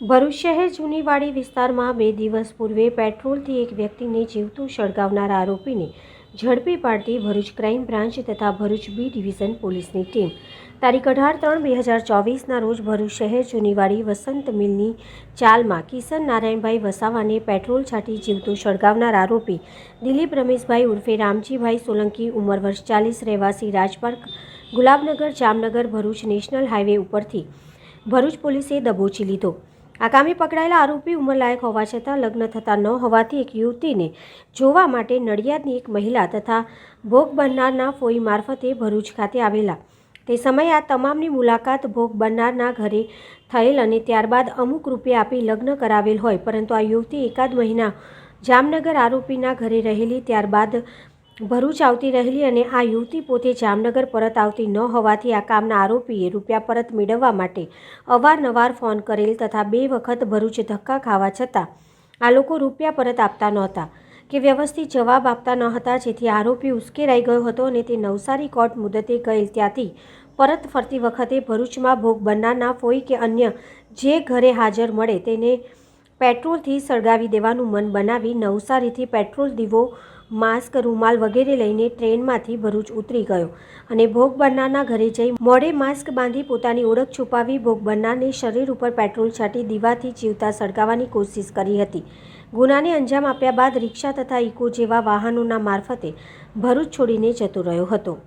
ભરૂચ શહેર જૂનીવાડી વિસ્તારમાં બે દિવસ પૂર્વે પેટ્રોલથી એક વ્યક્તિને જીવતું સળગાવનાર આરોપીને ઝડપી પાડતી ભરૂચ ક્રાઇમ બ્રાન્ચ તથા ભરૂચ બી ડિવિઝન પોલીસની ટીમ. તારીખ અઢાર ત્રણ બે હજાર ચોવીસના રોજ ભરૂચ શહેર જૂનીવાડી વસંત મિલની ચાલમાં કિશન નારાયણભાઈ વસાવાને પેટ્રોલ છાંટી જીવતું સળગાવનાર આરોપી દિલીપ રમેશભાઈ ઉર્ફે રામજીભાઈ સોલંકી ઉંમર વર્ષ ચાલીસ રહેવાસી રાજપાર્ક, ગુલાબનગર, જામનગર, ભરૂચ નેશનલ હાઈવે ઉપરથી ભરૂચ પોલીસે દબોચી લીધો. આ કામે પકડાયેલા આરોપી ઉંમરલાયક હોવા છતાં લગ્ન થતા ન હોવાથી એક યુવતીને જોવા માટે નડિયાદની એક મહિલા તથા ભોગ બનનારના ફોઈ મારફતે ભરૂચ ખાતે આવેલા. તે સમયે આ તમામની મુલાકાત ભોગ બનનારના ઘરે થયેલ અને ત્યારબાદ અમુક રૂપિયા આપી લગ્ન કરાવેલ હોય, પરંતુ આ યુવતી એકાદ મહિના જામનગર આરોપીના ઘરે રહેલી, ત્યારબાદ ભરૂચ આવતી રહેલી અને આ યુવતી પોતે જામનગર પરત આવતી ન હોવાથી આ કામના આરોપીએ રૂપિયા પરત મેળવવા માટે અવારનવાર ફોન કરેલ તથા બે વખત ભરૂચ ધક્કા ખાવા છતાં આ લોકો રૂપિયા પરત આપતા નહોતા કે વ્યવસ્થિત જવાબ આપતા ન હતા, જેથી આરોપી ઉશ્કેરાઈ ગયો હતો અને તે નવસારી કોર્ટ મુદતે ગયેલ ત્યાંથી પરત ફરતી વખતે ભરૂચમાં ભોગ બનનારના ફોઈ કે અન્ય જે ઘરે હાજર મળે તેને પેટ્રોલથી સળગાવી દેવાનું મન બનાવી નવસારીથી પેટ્રોલ દીવો માસ્ક, રૂમાલ વગેરે લઈને ટ્રેનમાંથી ભરૂચ ઉતરી ગયો અને ભોગ બનનારના ઘરે જઈ મોડે માસ્ક બાંધી પોતાની ઓળખ છુપાવી ભોગ બનનારને શરીર ઉપર પેટ્રોલ છાંટી દીવાથી જીવતા સળગાવવાની કોશિશ કરી હતી. ગુનાને અંજામ આપ્યા બાદ રિક્ષા તથા ઇકો જેવા વાહનોના મારફતે ભરૂચ છોડીને જતો રહ્યો હતો.